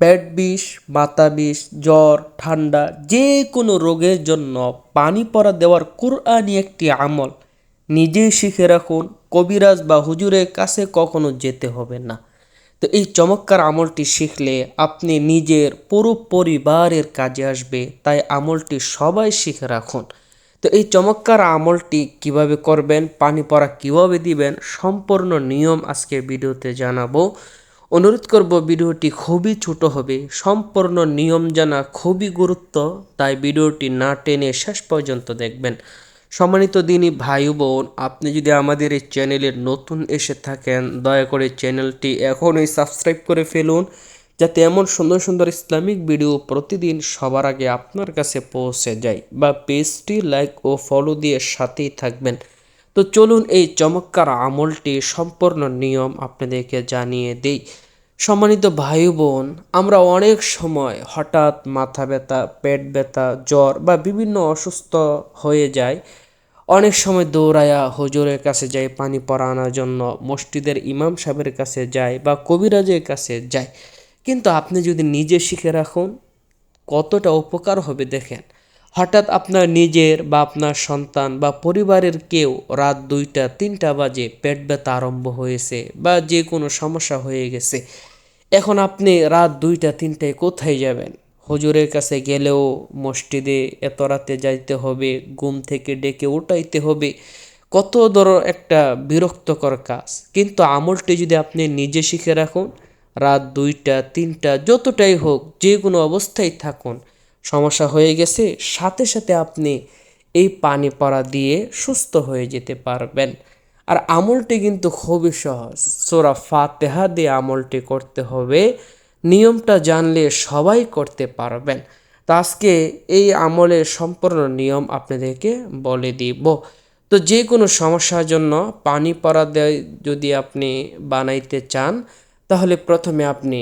পেট বিষ, মাথা বিষ, জ্বর, ঠান্ডা যে কোনো রোগের জন্য পানি পরা দেওয়ার কোরআনই একটি আমল। নিজেই শিখে রাখুন, কবিরাজ বা হুজুরের কাছে কখনো যেতে হবে না। তো এই চমৎকার আমলটি শিখলে আপনি নিজের পুরো পরিবারের কাজে আসবে, তাই আমলটি সবাই শিখে রাখুন। তো এই চমৎকার আমলটি কীভাবে করবেন, পানি পড়া কীভাবে দিবেন, সম্পূর্ণ নিয়ম আজকে ভিডিওতে জানাব। অনুরোধ করব ভিডিওটি খুবই ছোট হবে, সম্পূর্ণ নিয়ম জানা খুবই গুরুত্ব, তাই ভিডিওটি না টেনে শেষ পর্যন্ত দেখবেন। সম্মানিত দিনী ভাই বোন আপনি যদি আমাদের এই চ্যানেলে নতুন এসে থাকেন, দয়া করে চ্যানেলটি এখনই সাবস্ক্রাইব করে ফেলুন, যাতে এমন সুন্দর সুন্দর ইসলামিক ভিডিও প্রতিদিন সবার আগে আপনার কাছে পৌঁছে যায়, বা পেজটি লাইক ও ফলো দিয়ে সাথেই থাকবেন। তো চলুন এই চমৎকার আমলটি সম্পূর্ণ নিয়ম আপনাদেরকে জানিয়ে দেই। সম্মানিত ভাই বোন আমরা অনেক সময় হঠাৎ মাথা ব্যথা, পেট ব্যথা, জ্বর বা বিভিন্ন অসুস্থ হয়ে যায় অনেক সময় দৌড়ায়া হুজুরের কাছে যাই, পানি পরা আনার জন্য, মসজিদের ইমাম সাহেবের কাছে যায় বা কবিরাজের কাছে যায় কিন্তু আপনি যদি নিজে শিখে রাখুন, কতটা উপকার হবে দেখেন। হঠাৎ আপনার নিজের বা আপনার সন্তান বা পরিবারের কেউ রাত দুইটা, তিনটা বাজে পেট ব্যথা আরম্ভ হয়েছে বা যে কোনো সমস্যা হয়ে গেছে। এখন আপনি রাত দুইটা, তিনটায় কোথায় যাবেন? হুজুরের কাছে গেলেও মসজিদে এত রাতে যাইতে হবে, ঘুম থেকে ডেকে উঠাইতে হবে। কত বড় একটা বিরক্তকর কাজ। কিন্তু আমলটি যদি আপনি নিজে শিখে রাখুন, রাত দুইটা, তিনটা, যতটাই হোক, যে কোনো অবস্থায় থাকুন। সমস্যা হয়ে গেছে, সাথে সাথে আপনি এই পানি পড়া দিয়ে সুস্থ হয়ে যেতে পারবেন। আর আমলটি কিন্তু খুবই সহজ। সোরা ফাতেহা দিয়ে আমলটি করতে হবে। নিয়মটা জানলে সবাই করতে পারবেন। তো আজকে এই আমলের সম্পূর্ণ নিয়ম আপনাদেরকে বলে দিব। তো যে কোনো সমস্যার জন্য পানি পড়া দেয় যদি আপনি বানাইতে চান, তাহলে প্রথমে আপনি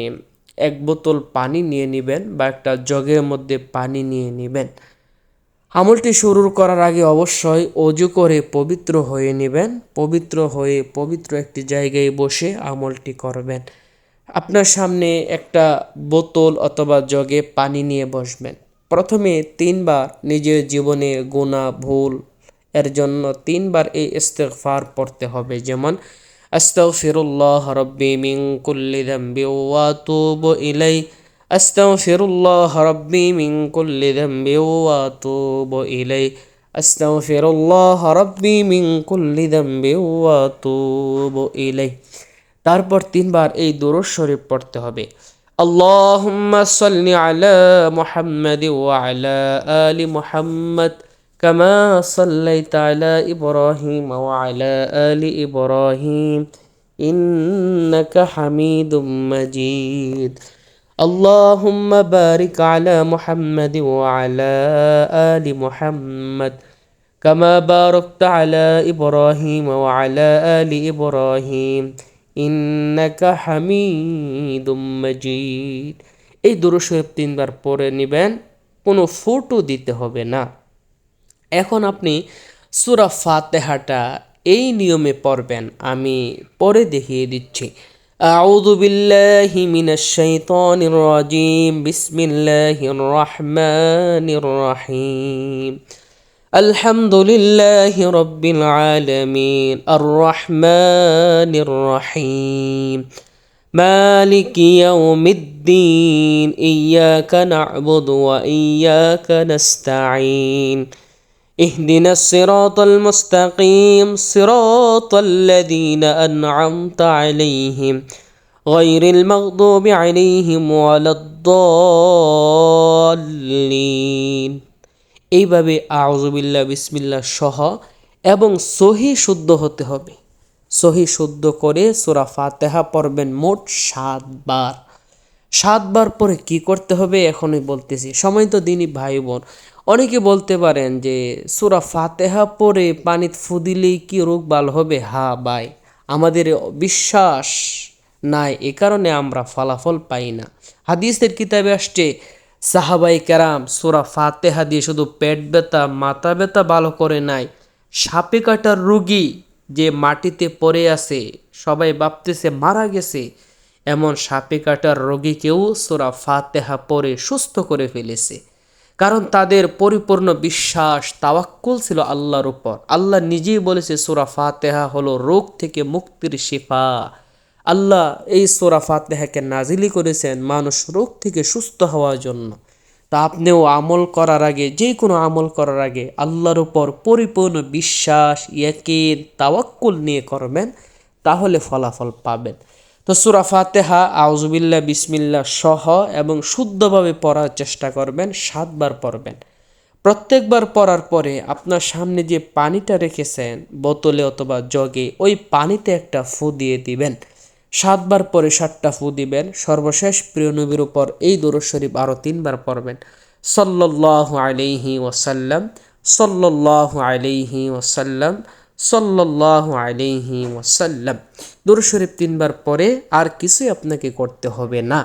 এক বোতল পানি নিয়ে নেবেন বা একটা জগের মধ্যে পানি নিয়ে নেবেন। আমলটি শুরু করার আগে অবশ্যই অজু করে পবিত্র হয়ে নেবেন। পবিত্র হয়ে পবিত্র একটি জায়গায় বসে আমলটি করবেন। আপনার সামনে একটা বোতল অথবা জগে পানি নিয়ে বসবেন। প্রথমে তিনবার নিজের জীবনে গোনা ভুল এর জন্য তিনবার এই ইস্তেগফার পড়তে হবে। যেমন আস্তাগফিরুল্লাহ রব্বি মিন কুল্লি যামবি ওয়া আতুবু ইলাই আস্তাগফিরুল্লাহ রব্বি মিন কুল্লি যামবি ওয়া আতুবু ইলাই আস্তাগফিরুল্লাহ রব্বি মিন কুল্লি যামবি ওয়া আতুবু ইলাই তারপর তিনবার এই দুরুদ শরীফ পড়তে হবে اللهم صل على محمد وعلى آل محمد كما صليت على إبراهيم وعلى آل إبراهيم إنك حميد مجيد اللهم بارك على محمد وعلى آل محمد كما باركت على إبراهيم وعلى آل إبراهيم ইন্নাকা হামিদুম মাজিদ এই দুরুশরীফ তিনবার পড়ে নেবেন কোনো ফটো দিতে হবে না এখন আপনি সুরা ফাতেহাটা এই নিয়মে পড়বেন আমি পরে দেখিয়ে দিচ্ছি أعوذ بالله من الشيطان الرجيم بسم الله الرحمن الرحيم الحمد لله رب العالمين الرحمن الرحيم مالك يوم الدين إياك نعبد وإياك نستعين اهدنا الصراط المستقيم صراط الذين أنعمت عليهم غير المغضوب عليهم ولا الضالين এইভাবে আউজুবিল্লা বিসমিল্লা সহ এবং সহি শুদ্ধ হতে হবে সহি শুদ্ধ করে সুরা ফাতেহা পড়বেন মোট সাতবার সাতবার পরে কি করতে হবে এখনই বলতেছি। সময় তো দিনই ভাই বোন অনেকে বলতে পারেন যে, সুরা ফাতেহা পরে পানিত ফুদিলেই কি রোগ ভালো হবে? হা বাই আমাদের বিশ্বাস নাই, এ কারণে আমরা ফলাফল পাই না। হাদিসের কিতাবে আসছে সাহাবাই কেরাম সুরা ফাতেহা দিয়ে শুধু পেট ব্যথা, মাথা ব্যথা ভালো করে নাই। সাপে কাটার রুগী যে মাটিতে পড়ে আছে, সবাই ভাবতেছে মারা গেছে। এমন সাপে কাটার রোগীকেও সোরা ফাতেহা পরে সুস্থ করে ফেলেছে। কারণ তাদের পরিপূর্ণ বিশ্বাস, তাওয়াক্কুল ছিল আল্লাহর উপর। আল্লাহ নিজেই বলেছে, সোরা ফাতেহা হলো রোগ থেকে মুক্তির শিফা। আল্লাহ এই সোরা ফাতেহাকে নাজিলি করেছেন মানুষ রোগ থেকে সুস্থ হওয়ার জন্য। তা আপনিও আমল করার আগে যে কোনো আমল করার আগে আল্লাহর উপর পরিপূর্ণ বিশ্বাস, ইয়াকিন, তাওয়াক্কুল নিয়ে করবেন, তাহলে ফলাফল পাবেন। তো সুরা ফাতেহা আউজুবিল্লা বিসমিল্লা সহ এবং শুদ্ধভাবে পড়ার চেষ্টা করবেন, সাতবার পড়বেন। প্রত্যেকবার পড়ার পরে আপনার সামনে যে পানিটা রেখেছেন, বোতলে অথবা জগে, ওই পানিতে একটা ফু দিয়ে দিবেন। সাতবার পরে সাতটা ফু দিবেন। সর্বশেষ প্রিয় নবীর উপর এই দরুদ শরীফ আরও তিনবার পড়বেন। সল্লাহ আলাইহি ওয়াসাল্লাম সল্লাহ আলাইহি ওয়াসাল্লাম সল্লাহ আলিহি ওয়াসাল্লাম। দরুদ শরীফ তিনবার পরে আর কিছুই আপনাকে করতে হবে না।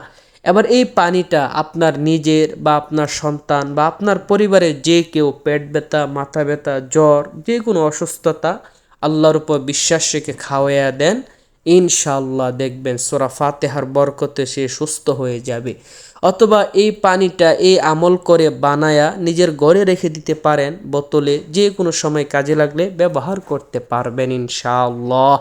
এবার এই পানিটা আপনার নিজের বা আপনার সন্তান বা আপনার পরিবারের যে কেউ পেট ব্যথা, মাথা ব্যথা, জ্বর, যে কোনো অসুস্থতা আল্লাহর উপর বিশ্বাস রেখে খাওয়াইয়া দেন। ইনশাল্লাহ দেখবেন সোরা ফাতেহার বরকতে সে সুস্থ হয়ে যাবে। অথবা এই পানিটা এই আমল করে বানায়া নিজের ঘরে রেখে দিতে পারেন, বোতলে যে কোনো সময় কাজে লাগলে ব্যবহার করতে পারবেন ইনশাআল্লাহ।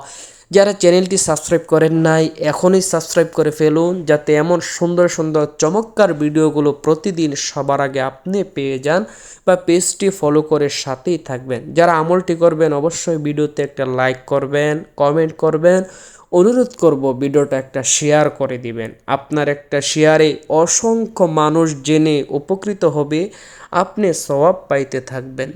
যারা চ্যানেলটি সাবস্ক্রাইব করেন নাই, এখনই সাবস্ক্রাইব করে ফেলুন, যাতে এমন সুন্দর সুন্দর চমৎকার ভিডিওগুলো প্রতিদিন সবার আগে আপনি পেয়ে যান বা পেজটি ফলো করে সাথেই থাকবেন। যারা আমলটি করবেন, অবশ্যই ভিডিওতে একটা লাইক করবেন কমেন্ট করবেন। অনুরোধ করব ভিডিওটা একটা শেয়ার করে দিবেন। আপনার একটা শেয়ারে অসংখ্য মানুষ জেনে উপকৃত হবে। আপনি সওয়াব পাইতে থাকবেন।